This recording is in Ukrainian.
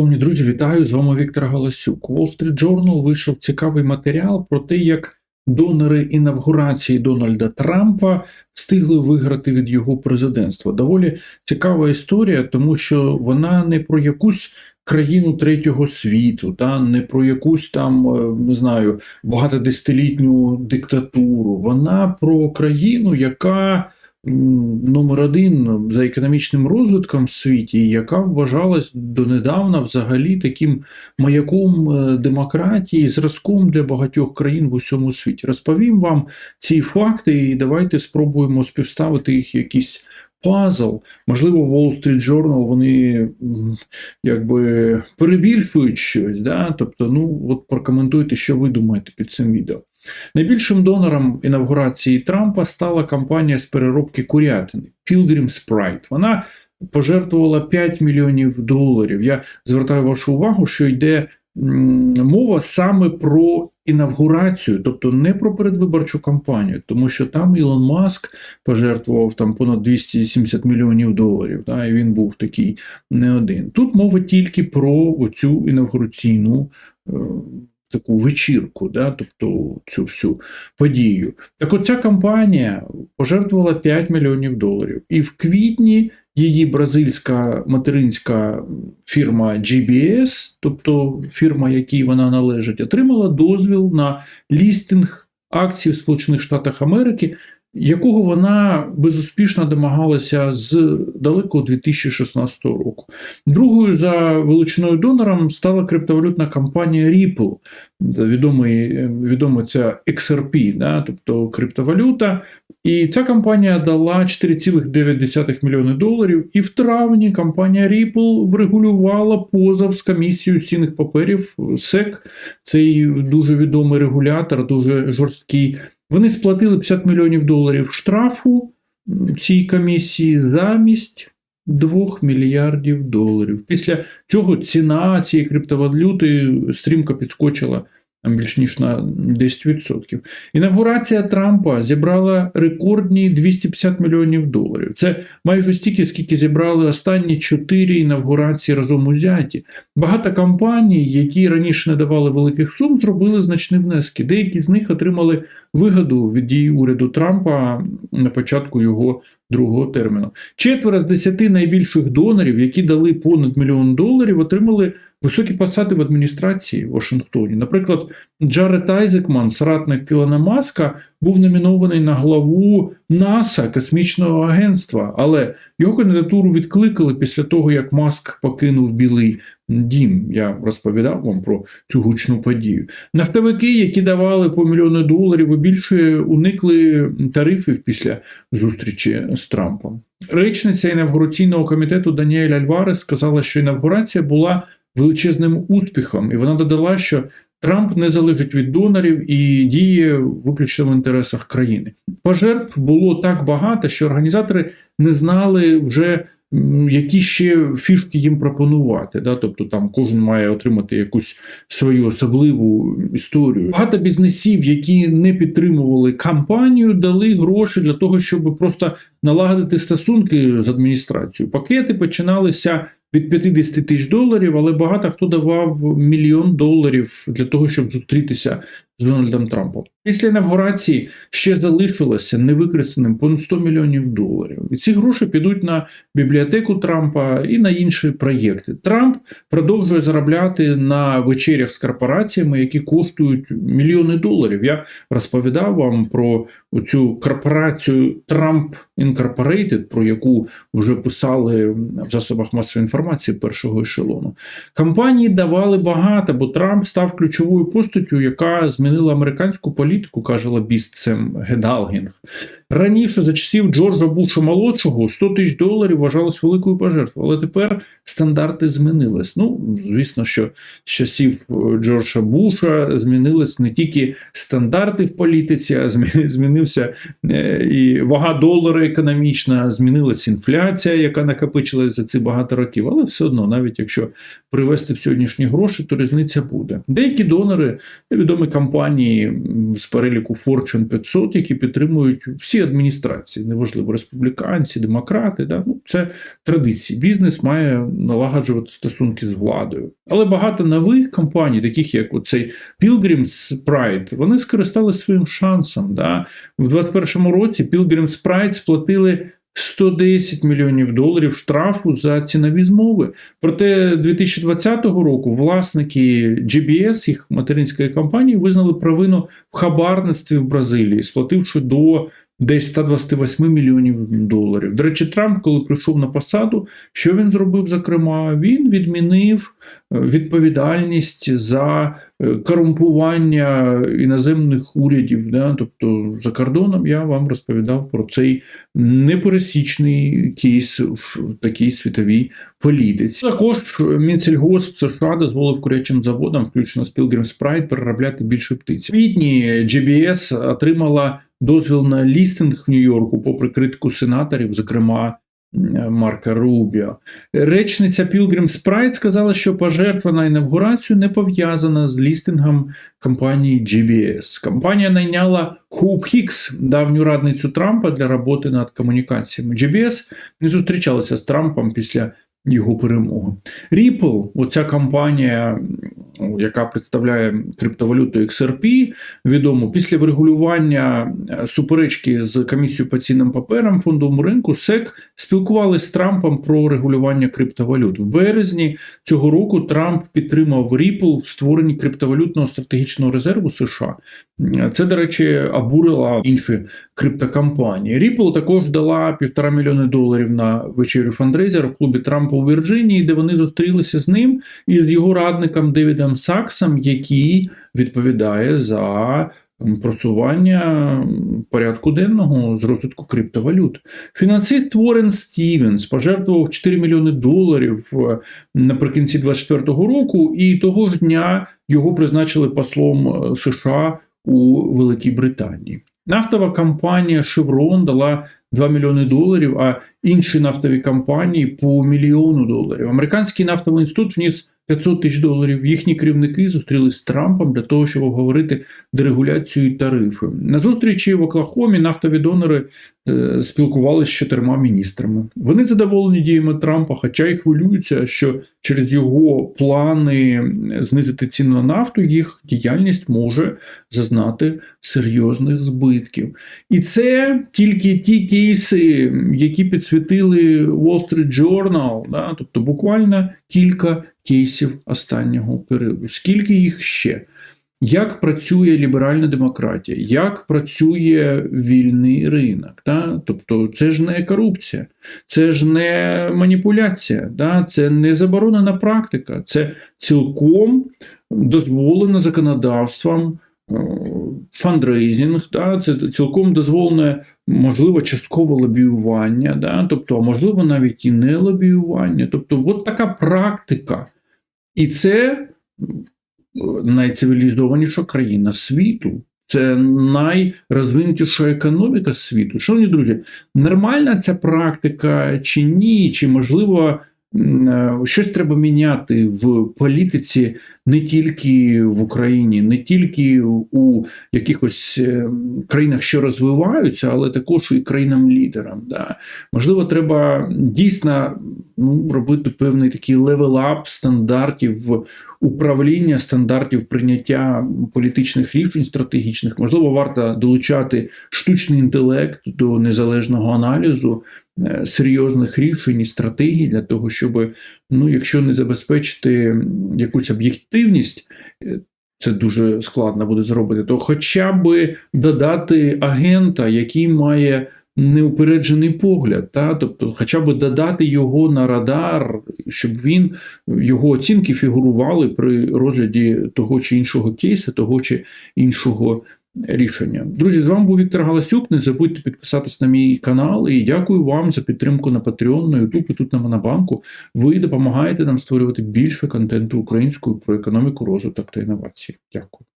Шановні друзі, вітаю! З вами Віктор Галасюк. У Wall Street Journal вийшов цікавий матеріал про те, як донори інавгурації Дональда Трампа встигли виграти від його президентства. Доволі цікава історія, тому що вона не про якусь країну третього світу, та не про якусь там е, не знаю багатодесятилітню диктатуру. Вона про країну, яка номер один за економічним розвитком в світі, яка вважалась донедавна взагалі таким маяком е, демократії, зразком для багатьох країн в усьому світі. Розповім вам ці факти, і давайте спробуємо співставити їх в якийсь пазл. Можливо, Wall Street Journal вони якби перебільшують щось. Да? Тобто, ну от прокоментуйте, що ви думаєте під цим відео. Найбільшим донором інавгурації Трампа стала компанія з переробки курятини Pilgrim's Pride. Вона пожертвувала 5 мільйонів доларів. Я звертаю вашу увагу, що йде мова саме про інавгурацію, тобто не про передвиборчу кампанію, тому що там Ілон Маск пожертвував там понад 270 мільйонів доларів, да, і він був такий не один. Тут мова тільки про оцю інавгураційну. Таку вечірку, да, тобто цю всю подію. Так от ця компанія пожертвувала 5 мільйонів доларів. І в квітні її бразильська материнська фірма GBS, тобто фірма, якій вона належить, отримала дозвіл на лістинг акцій в Сполучених Штатах Америки, якого вона безуспішно домагалася з далекого 2016 року. Другою за величиною донором стала криптовалютна компанія Ripple, відомий, відома ця XRP, да, тобто криптовалюта. І ця компанія дала 4,9 мільйони доларів. І в травні компанія Ripple врегулювала позов з комісією цінних паперів SEC, цей дуже відомий регулятор, дуже жорсткий. Вони сплатили 50 мільйонів доларів штрафу цій комісії замість 2 мільярдів доларів. Після цього ціна цієї криптовалюти стрімко підскочила більш ніж на 10%. Інавгурація Трампа зібрала рекордні 250 мільйонів доларів. Це майже стільки, скільки зібрали останні чотири інавгурації разом узяті. Багато компаній, які раніше не давали великих сум, зробили значні внески. Деякі з них отримали вигоду від дії уряду Трампа на початку його другого терміну. Четверо з десяти найбільших донорів, які дали понад мільйон доларів, отримали високі посади в адміністрації в Вашингтоні. Наприклад, Джаред Айзекман, соратник Ілона Маска, був номінований на главу НАСА космічного агентства, але його кандидатуру відкликали після того, як Маск покинув Білий дім. Я розповідав вам про цю гучну подію. Нафтовики, які давали по мільйони доларів, і більше уникли тарифів після зустрічі з Трампом. Речниця інавгураційного комітету Даніель Альварес сказала, що інавгурація була величезним успіхом, і вона додала, що Трамп не залежить від донорів і діє виключно в інтересах країни. Пожертв було так багато, що організатори не знали вже. Які ще фішки їм пропонувати, да? тобто там кожен має отримати якусь свою особливу історію. Багато бізнесів, які не підтримували кампанію, дали гроші для того, щоб просто налагодити стосунки з адміністрацією. Пакети починалися від 50 тисяч доларів, але багато хто давав мільйон доларів для того, щоб зустрітися з Дональдом Трампом. Після інавгурації ще залишилося невикористаним понад 100 мільйонів доларів. І ці гроші підуть на бібліотеку Трампа і на інші проєкти. Трамп продовжує заробляти на вечерях з корпораціями, які коштують мільйони доларів. Я розповідав вам про цю корпорацію Trump Incorporated, про яку вже писали в засобах масової інформації першого ешелону. Компанії давали багато, бо Трамп став ключовою постаттю, яка змінила американську політику, каже лобіст Сем Гедалгінг. Раніше, за часів Джорджа Буша молодшого, 100 тисяч доларів вважалось великою пожертвою, але тепер стандарти змінились. Ну, звісно, що з часів Джорджа Буша змінились не тільки стандарти в політиці, а змінився е, і вага долара економічна, змінилась інфляція, яка накопичилась за ці багато років. Але все одно, навіть якщо привести в сьогоднішні гроші, то різниця буде. Деякі донори, невідомі компанії. Компанії з переліку Fortune 500, які підтримують всі адміністрації, неважливо, республіканці, демократи. Да? Ну, це традиції. Бізнес має налагоджувати стосунки з владою. Але багато нових компаній, таких як оцей Pilgrim's Pride, вони скористалися своїм шансом. Да? В 2021 році Pilgrim's Pride сплатили 110 мільйонів доларів штрафу за цінові змови. Проте 2020 року власники GBS, їх материнської компанії, визнали провину в хабарництві в Бразилії, сплативши до десь 128 мільйонів доларів. До речі, Трамп, коли прийшов на посаду, що він зробив? Зокрема, він відмінив е, відповідальність за е, корумпування іноземних урядів. Да? Тобто за кордоном я вам розповідав про цей непересічний кейс в такій світовій політиці. Також Мінсельгосп США дозволив курячим заводам, включно з Pilgrim's Pride, переробляти більше птиці. В квітні GBS отримала дозвіл на лістинг в Нью-Йорку попри критику сенаторів, зокрема Марка Рубіо. Речниця Pilgrim's Pride сказала, що пожертва на інавгурацію не пов'язана з лістингом компанії GBS. Компанія найняла Хоуп Хікс, давню радницю Трампа для роботи над комунікаціями. GBS не зустрічалася з Трампом після його перемоги. Ripple, оця компанія, яка представляє криптовалюту XRP, відомо після врегулювання е, суперечки з комісією по цінним паперам фондовому ринку SEC спілкувалися з Трампом про регулювання криптовалют. В березні цього року Трамп підтримав Ripple в створенні криптовалютного стратегічного резерву США. Це, до речі, обурило інші криптокомпанії. Ripple також дала півтора мільйони доларів на вечерю фандрейзер в клубі Трампа у Вірджинії, де вони зустрілися з ним і з його радником Девідом Саксом, який відповідає за просування порядку денного з розвитку криптовалют. Фінансист Уоррен Стівенс пожертвував 4 мільйони доларів е, наприкінці 2024 року, і того ж дня його призначили послом е, США у Великій Британії. Нафтова компанія Chevron дала 2 мільйони доларів, а інші нафтові компанії по мільйону доларів. Американський нафтовий інститут вніс 500 тисяч доларів. Їхні керівники зустрілись з Трампом для того, щоб обговорити дерегуляцію тарифи. На зустрічі в Оклахомі нафтові донори е, спілкувалися з чотирма міністрами. Вони задоволені діями Трампа, хоча й хвилюються, що через його плани знизити ціну на нафту їх діяльність може зазнати серйозних збитків. І це тільки ті кейси, які підсвітили Wall Street Journal, да? тобто буквально кілька кейсів останнього періоду. Скільки їх ще? Як працює ліберальна демократія, як працює вільний ринок? Да? Тобто це ж не корупція, це ж не маніпуляція, да? це не заборонена практика, це цілком дозволено законодавством е, фандрейзинг, да? це цілком дозволене, можливо, часткове лобіювання, да? тобто, а можливо, навіть і не лобіювання. Тобто, от така практика. І це найцивілізованіша країна світу. Це найрозвинутіша економіка світу. Шановні друзі, нормальна ця практика чи ні, чи можливо щось треба міняти в політиці не тільки в Україні, не тільки у якихось е, країнах, що розвиваються, але також і країнам-лідерам. Да. Можливо, треба дійсно ну, робити певний такий левел-ап стандартів управління, стандартів прийняття політичних рішень стратегічних. Можливо, варто долучати штучний інтелект до незалежного аналізу. Е, серйозних рішень і стратегій для того, щоб, ну, якщо не забезпечити якусь об'єктивність, е, це дуже складно буде зробити, то хоча б додати агента, який має неупереджений погляд, та? тобто, хоча б додати його на радар, щоб він його оцінки фігурували при розгляді того чи іншого кейсу, того чи іншого рішення. Друзі, з вами був Віктор Галасюк. Не забудьте підписатись на мій канал і дякую вам за підтримку на Patreon, на YouTube і тут на Монобанку. Ви допомагаєте нам створювати більше контенту українською про економіку, розвиток та інновації. Дякую.